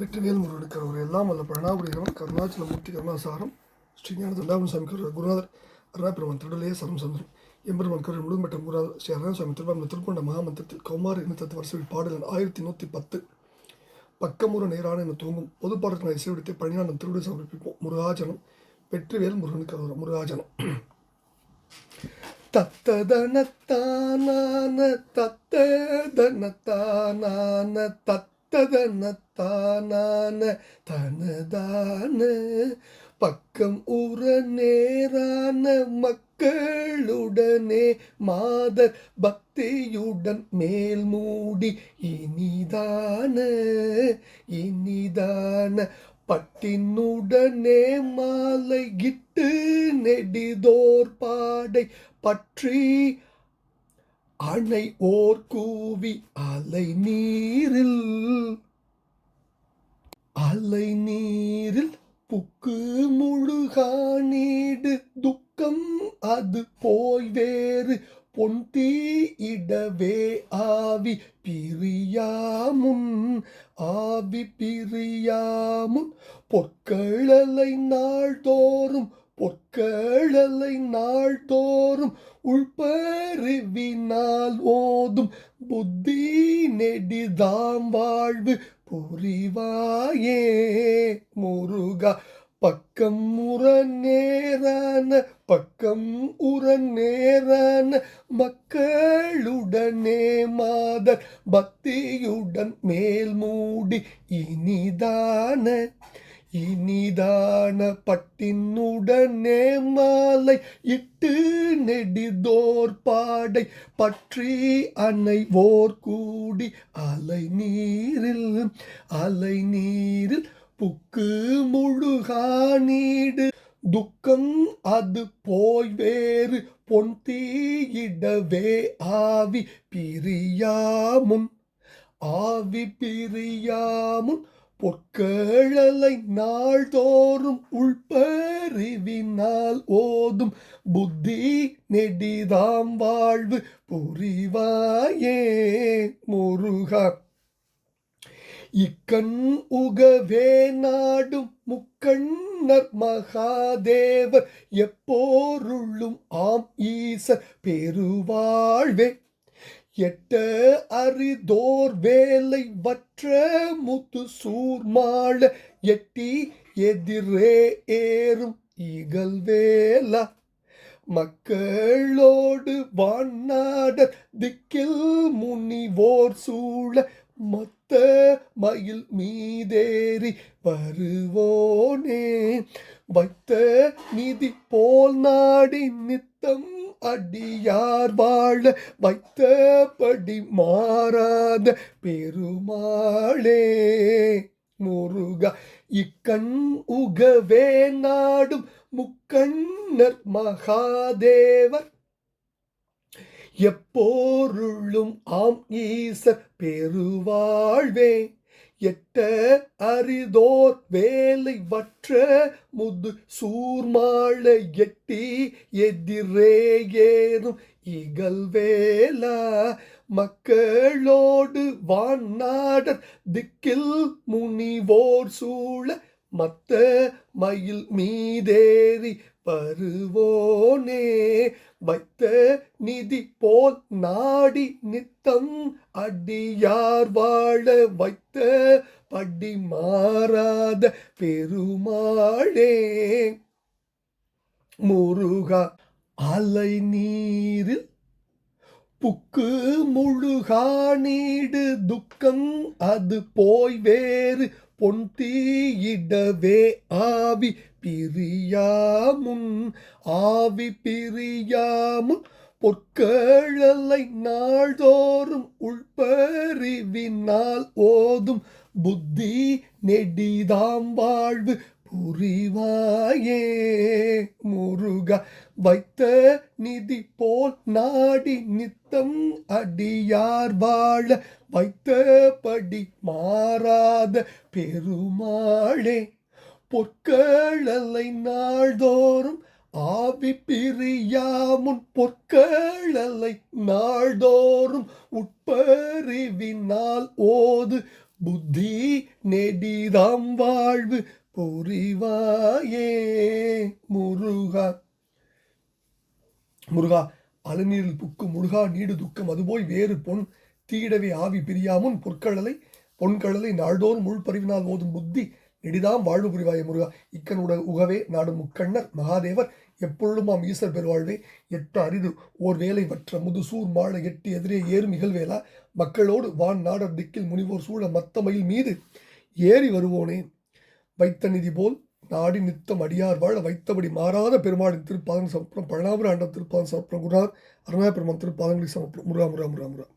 வெற்றிவேல் முருகனுக்கு அவர் எல்லாம் வல்ல அருணாச்சல மூர்த்தி கருணாசாரம் ஸ்ரீஞான தண்டாபுரம் சாமி கரு குருநாதர் அருணாபிரமன் திருடலையே சரம் சந்திரம் எம்பெருமான் கருள் முழுமட்டம் குருநாதர் ஸ்ரீ அருணாசாமி திருவாரூர் திருக்கொண்ட மகாமந்திரத்தில் கௌமார இனத்தத்து வரிசையில் பாடலன் ஆயிரத்தி நூற்றி பத்து பக்கமுற நேரான என தூங்கும் பொதுப்பாடத்தினை இசைவிடுத்து பணியானம் திருவிடை சமர்ப்பிப்போம். முருகாஜனம் வெற்றிவேல் முருகனுக்கு அவர் முருகாஜனம். தத்ததனத்தானான தத்ததனத்தானான தத்ததனத்தானான தனதான பக்கம் உற நேரான மக்களுடனே மாதர் பக்தியுடன் மேல் மூடி இனிதான இனிதான பட்டினுடனே மாலை கிட்டு நெடிதோர் பாடை பற்றி அணை ஓர் கூவி அலை நீரில். அலை நீரில் புக்கு முழுகா நீடு. துக்கம் அது போய் வேறு. பொன் இடவே ஆவி பிரியாமுன். ஆவி பிரியாமுன். பொற்களலை நாள்தோறும் பொற்களலை நாள்தோறும் உள்பருவினால் ஓதும் புத்தி நெடிதாம் வாழ்வு புரிவாயே. முருகா பக்கம் உற நேரான பக்கம் உற நேரான மக்களுடனே மாதர் பக்தியுடன் மேல் மூடி இனிதான. இனிதான பட்டினுடனே மாலை இட்டு நெடிதோர் பாடை பற்றி அணைவோர் கூடி அலை நீரில் அலை நீரில் புக்கு முழுகானீடு துக்கம் அது போய் வேறு பொன் தீயிடவே ஆவி பிரியாமுன் ஆவி பிரியாமுன் பொற்கழலை நாள்தோறும் உள்பறிவினால் ஓதும் புத்தி நெடிதாம் வாழ்வு புரிவாயே முருகா. இக்கண் உகவே நாடும் முக்கண்ணர் மகாதேவர் எப்போருள்ளும் ஆம் ஈசர் பெருவாழ்வே எட்ட அரிதோர் வேலை வற்ற முத்து சூர்மாள எட்டி எதிரே ஏறும் இகல் வேலா. மக்களோடு வான்னாடர் திக்கில் முனிவோர் சூழ மத்த மயில் மீதேறி வருவோனே. வைத்த நிதி போல் நாடி நித்தம் அடியார் வாழ வைத்தபடி மாறாத பெருமாளே. முருகா இக்கண் உகவே நாடும் முக்கண்ணர் மகாதேவர். எப்போருளும் ஆம் ஈசர் பெருவாழ்வே. எட்ட அரிதோர் வேலை வற்ற முது சூர்மாள எட்டி எதிரே ஏறும் இகல் வேலா மக்களோடு வான்னாடர் திக்கில் முனிவோர் சூழ மத்த மயில் மீதேறி வருவோனே. வைத்த நிதி போல் நாடி நித்தம் அடியார் வாழ வைத்த படி மாறாத பெருமாளே. முருகா அலை நீரில் புக்கு முழுகா நீடு துக்கம் அது போய் வேறு பொன் ஆவி பிரியாமுன் ஆவி பிரியாமுன் பொற்கழலை நாள்தோறும் உள்பறிவினால் ஓதும் புத்தி நெடிதாம் வாழ்வு புரிவாயே. முருக வைத்த நிதி போல் நாடி நித்தம் அடியார் வாழ வைத்தபடி மாறாத பெருமாளே. பொற்களலை நாள்தோறும் ஆவி பிரியாமுன் பொற்களலை நாள்தோறும் உட்பறிவினால் ஓது. புத்தி நெடிதாம் வாழ்வு பொறிவாயே முருகா. முருகா அலநீரில் புக்கு முருகா நீடு துக்கம் அதுபோய் வேறு பொன். தீடவே ஆவி பிரியாமுன் பொற்கடலை பொன்கடலை நாள்தோறும் உள்பறிவினால் ஓதும் புத்தி நெடிதாம் வாழ்வு புரிவாய முருகா. இக்கனுடைய உகவே நாடும் முக்கண்ணர் மகாதேவர். எப்பொழுதுமாம் ஈசர் பெருவாழ்வே? எட்ட அரிது ஓர் வேலை வற்ற முதுசூர் மாழ எட்டி எதிரே ஏறும் இகழ்வேலா? மக்களோடு வான் நாடர் திக்கில் முனிவோர் சூழ மத்தமையில் மீது ஏறி வருவோனே? வைத்த நிதி போல் நாடி நித்தம் அடியார் வாழ வைத்தபடி மாறாத பெருமாளின் திருப்பாதம் சமர்ப்பணம். பழனாபுர ஆண்டம் திருப்பாதம் சமர்ப்பணம். குருநாதர் அருணாய பெருமான் திருப்பாதங்களை சமர்ப்பணம். முருகா முருகா முருகா முருகா.